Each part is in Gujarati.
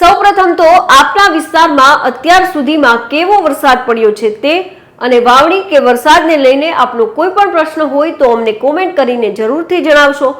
સૌપ્રથમ તો આપના વિસ્તારમાં અત્યાર સુધીમાં કેવો વરસાદ પડ્યો છે તે અને વાવણી કે વરસાદને લઈને આપનો કોઈ પણ પ્રશ્ન હોય તો અમને કોમેન્ટ કરીને જરૂરથી જણાવશો.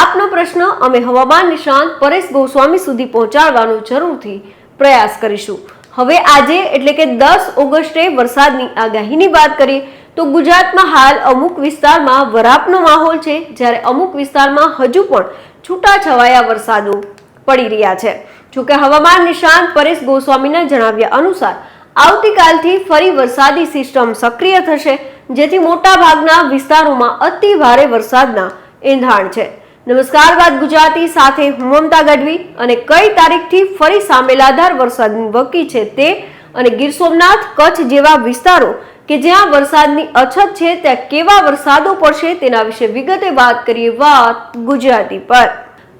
આપનો પ્રશ્ન અમે હવામાન નિષ્ણાંત પરેશ ગોસ્વામી સુધી પહોંચાડવાનો જરૂરથી પ્રયાસ કરીશું. હવે આજે એટલે કે દસ ઓગસ્ટે વરસાદની આગાહીની વાત કરીએ તો ગુજરાતમાં હાલ અમુક વિસ્તારમાં વરાપનો માહોલ છે. જ્યારે અમુક વિસ્તારમાં હજુ પણ છૂટાછવાયા વરસાદો પડી રહ્યા છે. જોકે હવામાન નિષ્ણાંત પરેશ ગોસ્વામીના જણાવ્યા અનુસાર, આવતીકાલથી ફરી વરસાદી સિસ્ટમ સક્રિય થશે, જેથી મોટા ભાગના વિસ્તારોમાં અતિ ભારે વરસાદના એંધાણ છે. નમસ્કાર બાદ ગુજરાતી, સાથે હું મમતા ગઢવી અને કઈ તારીખથી ફરી સામેલાધાર વરસાદની વકી છે તે અને ગીર સોમનાથ, કચ્છ જેવા વિસ્તારો કે જ્યાં વરસાદની અછત છે, ત્યાં કેવા વરસાદો પડશે તેના વિશે વિગતે વાત કરીએ વાત ગુજરાતી પર.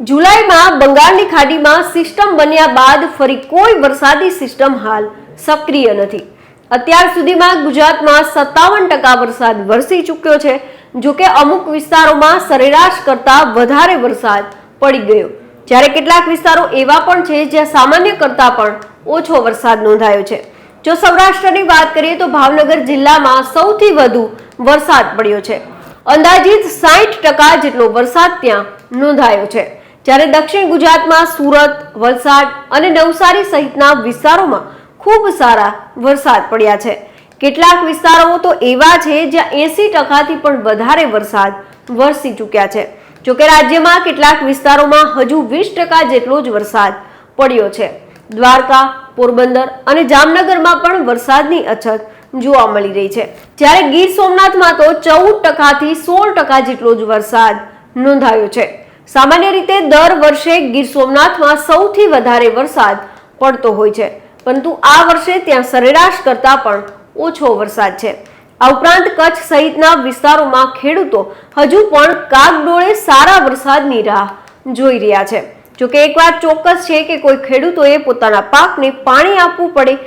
જુલાઈમાં બંગાળની ખાડીમાં સિસ્ટમ બન્યા બાદ ફરી કોઈ વરસાદી સિસ્ટમ હાલ સક્રિય નથી. અત્યાર સુધીમાં ગુજરાતમાં સત્તાવન ટકા વરસાદ વરસી ચૂક્યો છે, જો કે અમુક વિસ્તારોમાં સરેરાશ કરતા વધારે વરસાદ પડી ગયો. જ્યારે કેટલાક વિસ્તારો એવા પણ છે જ્યાં સામાન્ય કરતા પણ ઓછો વરસાદ નોંધાયો છે. જો સૌરાષ્ટ્રની વાત કરીએ તો ભાવનગર જિલ્લામાં સૌથી વધુ વરસાદ પડ્યો છે. અંદાજિત સાહીઠ ટકા જેટલો વરસાદ ત્યાં નોંધાયો છે. જ્યારે દક્ષિણ ગુજરાતમાં સુરત, વલસાડ અને નવસારી સહિતના વિસ્તારોમાં ખૂબ સારા વરસાદ પડ્યા છે. કેટલાક વિસ્તારો તો એવા છે જ્યાં એસી ટકાથી પણ વધારે વરસાદ વરસી ચૂક્યા છે. જોકે રાજ્યમાં કેટલાક વિસ્તારોમાં હજુ વીસ ટકા જેટલો જ વરસાદ પડ્યો છે. દ્વારકા, પોરબંદર અને જામનગરમાં પણ વરસાદની અછત જોવા મળી રહી છે. જ્યારે ગીર સોમનાથમાં તો ચૌદ ટકાથી સોળ ટકા જેટલો જ વરસાદ નોંધાયો છે. સામાન્ય રીતે દર વર્ષે ગીર સોમનાથમાં સૌથી વધારે વરસાદ પડતો હોય છે. પરંતુ આ વર્ષે ત્યાં સરેરાશ કરતાં પણ ઓછો વરસાદ છે. આ ઉપરાંત કચ્છ સહિતના વિસ્તારોમાં ખેડૂતો હજુ પણ કાગડોળે સારા વરસાદની રાહ જોઈ રહ્યા છે. જોકે એક વાત ચોક્કસ છે કે કોઈ ખેડૂતોએ પોતાના પાકને પાણી આપવું પડે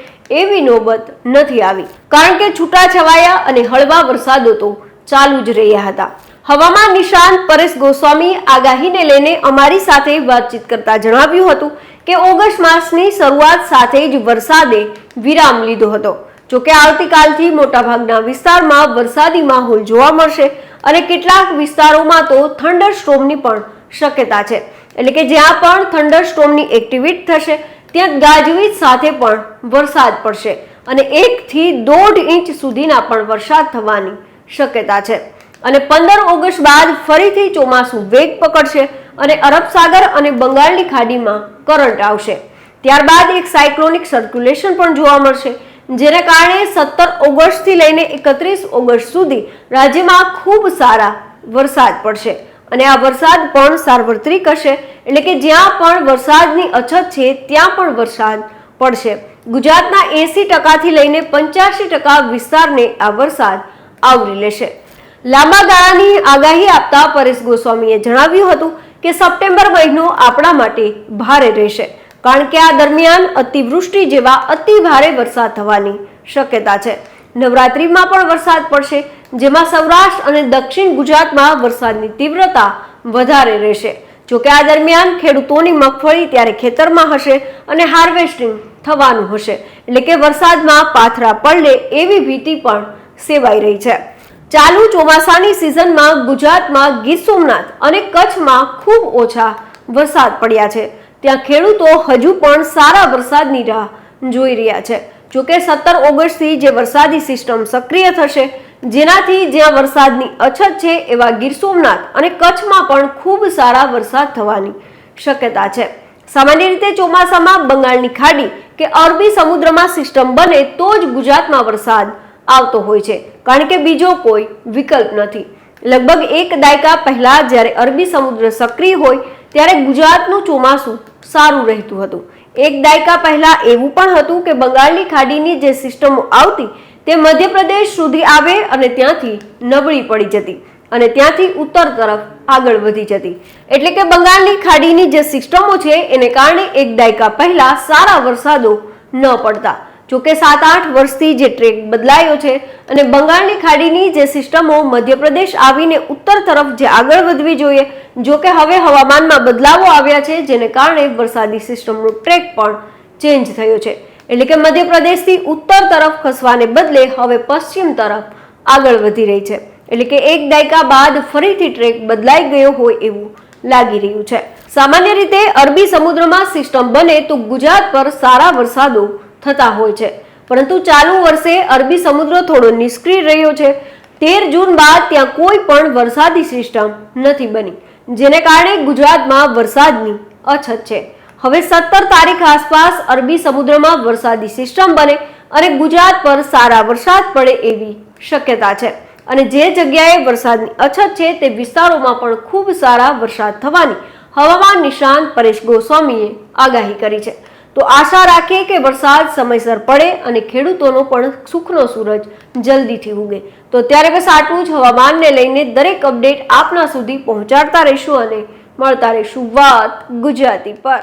એવી નોબત નથી આવી. કારણ કે છૂટાછવાયા અને હળવા વરસાદો તો ચાલુ જ રહ્યા હતા. હવામાન નિષ્ણાંત પરેશ ગોસ્વામી આગાહીને લઈને અમારી સાથે વાતચીત કરતા જણાવ્યું હતું કે ઓગસ્ટ માસની શરૂઆત સાથે જ વરસાદે વિરામ લીધો હતો. જોકે આવતીકાલથી મોટાભાગના વિસ્તારમાં વરસાદી માહોલ જોવા મળશે અને કેટલાક વિસ્તારોમાં તો થંડર સ્ટોમની પણ શક્યતા છે. એટલે કે જ્યાં પણ થંડર સ્ટોમની એક્ટિવિટ થશે, ત્યાં ગાજવીજ સાથે પણ વરસાદ પડશે અને એકથી દોઢ ઇંચ સુધીના પણ વરસાદ થવાની શક્યતા છે. અને પંદર ઓગસ્ટ બાદ ફરીથી ચોમાસું વેગ પકડશે અને અરબ સાગર અને બંગાળની ખાડીમાં કરંટ આવશે. ત્યારબાદ એક સાયક્લોનિક સર્ક્યુલેશન પણ જોવા મળશે, જેના કારણે સત્તર ઓગસ્ટથી લઈને એકત્રીસ ઓગસ્ટ સુધી રાજ્યમાં ખૂબ સારા વરસાદ પડશે. અને આ વરસાદ પણ સાર્વત્રિક હશે, એટલે કે જ્યાં પણ વરસાદની અછત છે, ત્યાં પણ વરસાદ પડશે. ગુજરાતના એસી ટકાથી લઈને પંચ્યાસી ટકા વિસ્તારને આ વરસાદ આવરી લેશે. લાંબા ગાળાની આગાહી આપતા પરેશ ગોસ્વામીએ જણાવ્યું હતું કે સપ્ટેમ્બર મહિનો આપણા માટે ભારે રહેશે, કારણ કે આ દરમિયાન અતિવૃષ્ટિ જેવા અતિ ભારે વરસાદ થવાની શક્યતા છે. નવરાત્રિમાં પણ વરસાદ પડશે, જેમાં સૌરાષ્ટ્ર અને દક્ષિણ ગુજરાતમાં વરસાદની તીવ્રતા વધારે રહેશે. જોકે આ દરમિયાન ખેડૂતોની મગફળી ત્યારે ખેતરમાં હશે અને હાર્વેસ્ટિંગ થવાનું હશે, એટલે કે વરસાદમાં પાથરા પડે એવી ભીતિ પણ સેવાઈ રહી છે. ચાલુ ચોમાસાની સિઝનમાં ગુજરાતમાં ગીર સોમનાથ અને કચ્છમાં ખૂબ ઓછા વરસાદ પડ્યા છે. ત્યાં ખેડૂતો હજુ પણ સારા વરસાદની રાહ જોઈ રહ્યા છે. જોકે સત્તર ઓગસ્ટથી જે વરસાદી સિસ્ટમ સક્રિય થશે, જેનાથી જ્યાં વરસાદની અછત છે એવા ગીર સોમનાથ અને કચ્છમાં પણ ખૂબ સારા વરસાદ થવાની શક્યતા છે. સામાન્ય રીતે ચોમાસામાં બંગાળની ખાડી કે અરબી સમુદ્રમાં સિસ્ટમ બને તો જ ગુજરાતમાં વરસાદ આવતો હોય છે. કારણ કે બીજો કોઈ વિકલ્પ નથી. લગભગ એક દાયકા પહેલા જ્યારે અરબી સમુદ્ર સક્રિય હોય, ત્યારે ગુજરાતનું ચોમાસું સારું રહેતું હતું. એક દાયકા પહેલા એવું પણ હતું કે બંગાળની ખાડીની જે સિસ્ટમો આવતી, તે મધ્યપ્રદેશ સુધી આવે અને ત્યાંથી નબળી પડી જતી અને ત્યાંથી ઉત્તર તરફ આગળ વધી જતી. એટલે કે બંગાળની ખાડીની જે સિસ્ટમો છે, એને કારણે એક દાયકા પહેલા સારા વરસાદો ન પડતા. જોકે સાત આઠ વર્ષથી જે ટ્રેક બદલાયો છે અને બંગાળની ખાડીની જે સિસ્ટમો મધ્યપ્રદેશ આવીને ઉત્તર તરફ જે આગળ વધવી જોઈએ, જોકે હવે હવામાનમાં બદલાવો આવ્યા છે, જેને કારણે વરસાદી સિસ્ટમનો ટ્રેક પણ ચેન્જ થયો છે. એટલે કે મધ્યપ્રદેશથી ઉત્તર તરફ ખસવાને બદલે હવે પશ્ચિમ તરફ આગળ વધી રહી છે. એટલે કે એક દાયકા બાદ ફરીથી ટ્રેક બદલાઈ ગયો હોય એવું લાગી રહ્યું છે. સામાન્ય રીતે અરબી સમુદ્રમાં સિસ્ટમ બને તો ગુજરાત પર સારા વરસાદો થતા હોય છે. પરંતુ ચાલુ વર્ષે અરબી સમુદ્ર થોડો નિષ્ક્રિય રહ્યો છે. તેર જૂન બાદ ત્યાં કોઈ પણ વરસાદી સિસ્ટમ નથી બની, જેને કારણે ગુજરાતમાં વરસાદની અછત છે. હવે સત્તર તારીખ આસપાસ અરબી સમુદ્રમાં વરસાદી સિસ્ટમ બને અને ગુજરાત પર સારા વરસાદ પડે એવી શક્યતા છે. અને જે જગ્યાએ વરસાદની અછત છે તે વિસ્તારોમાં પણ ખૂબ સારા વરસાદ થવાની હવામાન નિષ્ણાંત પરેશ ગોસ્વામીએ આગાહી કરી છે. તો આશા રાખીએ કે વરસાદ સમયસર પડે અને ખેડૂતોનો પણ સુખનો સૂરજ જલ્દીથી ઉગે. તો ત્યારે બસ આટલું જ. હવામાનને લઈને દરેક અપડેટ આપના સુધી પહોંચાડતા રહીશું અને મળતા રહીશું વાત ગુજરાતી પર.